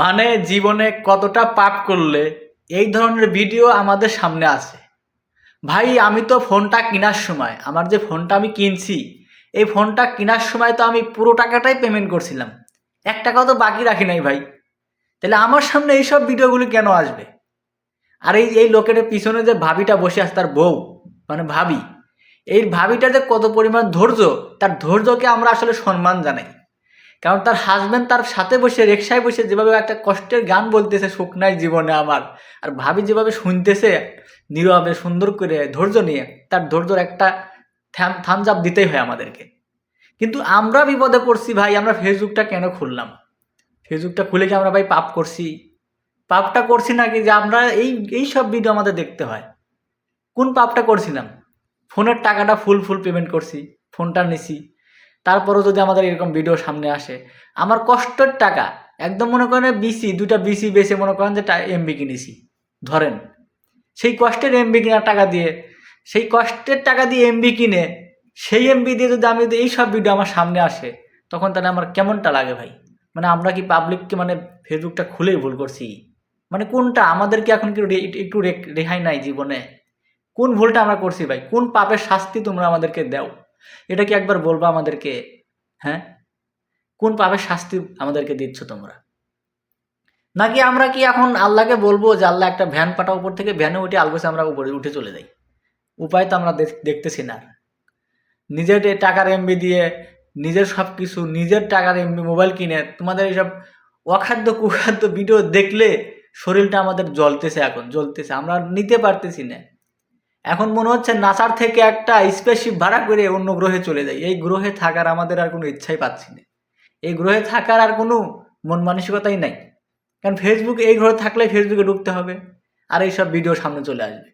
মানে জীবনে কতটা পাপ করলে এই ধরনের ভিডিও আমাদের সামনে আছে। ভাই, আমি তো ফোনটা কেনার সময়, আমার যে ফোনটা আমি কিনছি, এই ফোনটা কেনার সময় তো আমি পুরো টাকাটাই পেমেন্ট করছিলাম। এক টাকাও তো বাকি রাখি নাই ভাই। তাহলে আমার সামনে এইসব ভিডিওগুলি কেন আসবে? আর এই এই লোকের পিছনে যে ভাবিটা বসে আছে তার বউ মানে ভাবি, এই ভাবিটা যে কত পরিমাণ ধৈর্য, তার ধৈর্যকে আমরা আসলে সম্মান জানাই। কারণ তার হাজব্যান্ড তার সাথে বসে রিক্সায় বসে যেভাবে একটা কষ্টের গান বলতেছে শুকনাই জীবনে আমার, আর ভাবি যেভাবে শুনতেছে নীরবে, সুন্দর করে, ধৈর্য নিয়ে, তার ধৈর্যর একটা থ্যাম থামস দিতেই হয় আমাদেরকে। কিন্তু আমরা বিপদে পড়ছি ভাই, আমরা ফেসবুকটা কেন খুললাম? ফেসবুকটা খুলে কি আমরা ভাই পাপ করছি? পাপটা করছি নাকি যে আমরা এই এই সব ভিডিও আমাদের দেখতে হয়? কোন পাপটা করছিলাম? ফোনের টাকাটা ফুল ফুল পেমেন্ট করছি, ফোনটা নিছি। তারপরেও যদি আমাদের এরকম ভিডিও সামনে আসে, আমার কষ্টের টাকা, একদম মনে করেন বিসি দুটা বিসি বেছে মনে করেন যে এমবি কিনেছি। ধরেন, সেই কষ্টের এমবি কেনার টাকা দিয়ে, সেই কষ্টের টাকা দিয়ে এমবি কিনে, সেই এমবি দিয়ে যদি আমি যদি এই সব ভিডিও আমার সামনে আসে, তখন তাহলে আমার কেমনটা লাগে ভাই? মানে আমরা কি পাবলিককে মানে ফেসবুকটা খুলেই ভুল করছি? মানে কোনটা আমাদেরকে এখন কি একটু রেহাই নাই জীবনে? কোন ভুলটা আমরা করছি ভাই? কোন পাপের শাস্তি তোমরা আমাদেরকে দাও? এটা কি একবার বলব আমাদেরকে? হ্যাঁ? কোন পাপের শাস্তি আমাদেরকে দিচ্ছ তোমরা? নাকি আমরা কি এখন আল্লাহকে বলব যে আল্লাহ একটা ভ্যান পাঠা উপর থেকে, ভ্যানে উঠে আলগোছে আমরা উপরে উঠে চলে যাই? উপায় তো আমরা দেখ- দেখতেছি না নিজের টাকার এমবি দিয়ে, নিজের সব কিছু নিজের টাকার এমবি মোবাইল কিনে, তোমাদের এইসব অখাদ্য, কুখাদ্য ভিডিও দেখলে শরীরটা আমাদের জ্বলতেছে এখন, জ্বলতেছে। আমরা নিতে পারতেছি না। এখন মনে হচ্ছে নাসার থেকে একটা স্পেসশিপ ভাড়া করে অন্য গ্রহে চলে যাই। এই গ্রহে থাকার আমাদের আর কোনো ইচ্ছাই পাচ্ছি না। এই গ্রহে থাকার আর কোনো মন মানসিকতাই নাই। কারণ ফেসবুকে এই গ্রহে থাকলে ফেসবুকে ঢুকতে হবে। আর এইসব ভিডিও সামনে চলে আসবে।